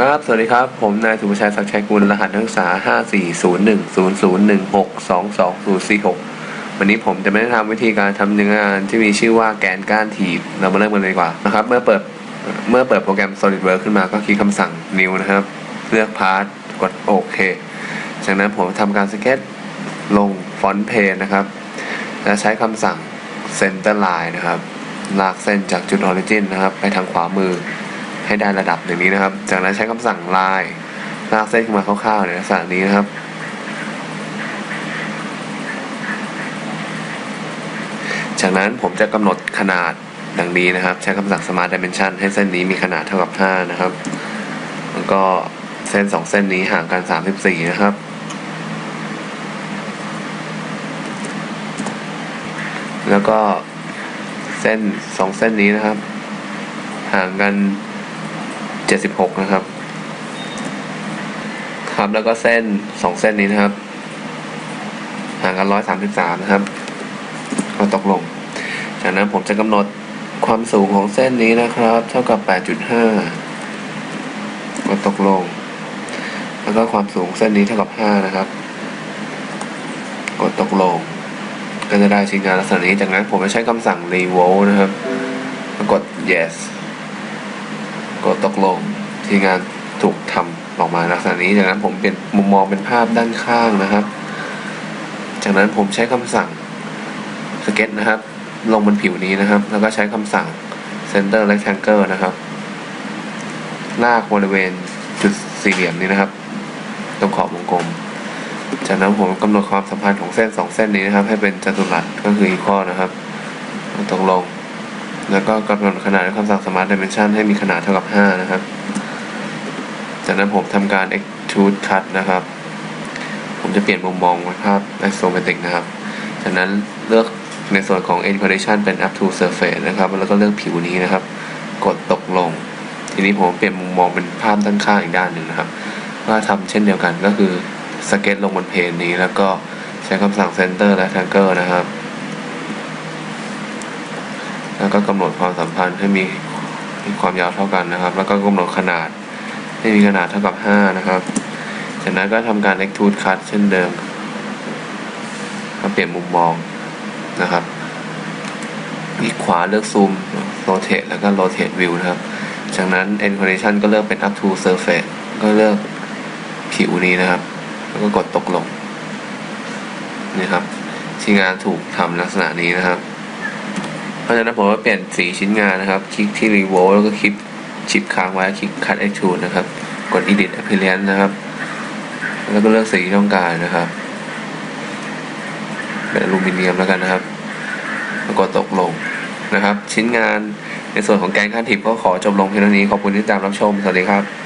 ครับ สวัสดีครับ ผมนายสุภชัยศักดิ์ชัยกุล รหัสนักศึกษา 540100162204วันนี้ผมจะมาแนะนำวิธีการทำงานที่มีชื่อว่าแกนก้านถีบ เรามาเริ่มกันเลยดีกว่านะครับ เมื่อเปิด เมื่อเปิดโปรแกรม SolidWorks ขึ้นมาก็คลิกคำสั่ง New นะครับ เลือก Part กดโอเค จากนั้นผมทำการสเก็ตลงฟอนต์เพนนะครับ และใช้คำสั่ง Center Line นะครับ ลากเส้นจากจุด Origin นะครับ ไปทางขวามือ ให้ได้ระดับอย่างนี้นะครับ จากนั้นใช้คำสั่งลายลากเส้นขึ้นมาคร่าวๆในลักษณะนี้นะครับ จากนั้นผมจะกำหนดขนาดดังนี้นะครับ ใช้คำสั่ง smart dimension ให้เส้นนี้มีขนาดเท่ากับ 5 นะครับ แล้วก็เส้น 2 เส้นนี้ห่างกัน 34 นะครับแล้วก็เส้น2เส้นนี้นะครับ ห่างกัน 76 นะครับ ครับแล้วก็เส้น 2 เส้นนี้นะครับ ห่างกัน 133 นะครับก็ตกลง จากนั้นผมจะกำหนดความสูงของเส้นนี้นะครับ เท่ากับ 8.5ก็ตกลง แล้วก็ความสูงเส้นนี้เท่ากับ 5 นะครับ กดตกลง ก็จะได้ชิ้นงานลักษณะนี้ จากนั้นผมจะใช้คำสั่ง revolve นะครับ กด yes กดตกลงที่งานถูกทำออกมาลักษณะนี้จากนั้นผมเปลี่ยนมุมมองเป็นภาพด้านข้างนะครับ จากนั้นผมใช้คำสั่งสเก็ตนะครับ ลงบนผิวนี้นะครับ แล้วก็ใช้คำสั่ง center rectangle นะครับ ลากบริเวณจุดสี่เหลี่ยมนี้นะครับ ตรงขอบวงกลม จากนั้นผมกำหนดความสัมพันธ์ของเส้นสองเส้นนี้นะครับ ให้เป็นจัตุรัสก็คือ equal นะครับ ตกลง แล้วก็กำหนดขนาดด้วยคำสั่ง smart dimension ให้มีขนาดเท่ากับ 5 นะครับ จากนั้นผมทำการ extrude cut นะครับ ผมจะเปลี่ยนมุมมองเป็นภาพ isometric นะครับ จากนั้นเลือกในส่วนของ edge correction เป็น up to surface นะครับ แล้วก็เลือกผิวนี้นะครับ กดตกลง ทีนี้ผมเปลี่ยนมุมมองเป็นภาพด้านข้างอีกด้านหนึ่งนะครับ ก็ทำเช่นเดียวกันก็คือสเก็ตลงบนเพนนี้ แล้วก็ใช้คำสั่ง center และ t a n g l e นะครับ แล้วก็กำหนดความสัมพันธ์ให้มีมีความยาวเท่ากันนะครับ แล้วก็กำหนดขนาดให้มีขนาดเท่ากับ 5 นะครับ จากนั้นก็ทำการ extrude cut เช่นเดิมก็เปลี่ยนมุมมองนะครับอีกขวาเลือกซูม rotate แล้วก็ rotate view นะครับ จากนั้น end condition ก็เลือกเป็น up to surface ก็เลือกผิวนี้นะครับ แล้วก็กดตกลงนี่ครับชิ้นงานถูกทำลักษณะนี้นะครับ เพราะฉะนั้นผมก็เปลี่ยนสีชิ้นงานนะครับ คลิกที่ revolve แล้วก็คลิกชิปค้างไว้คลิก cut extrude นะครับ กด edit appearance นะครับ แล้วก็เลือกสีที่ต้องการนะครับ เป็นอลูมิเนียมแล้วกันนะครับ แล้วกดตกลงนะครับ ชิ้นงานในส่วนของแกนขั้นทิปก็ขอจบลงเพียงเท่านี้ ขอบคุณที่ติดตามรับชม สวัสดีครับ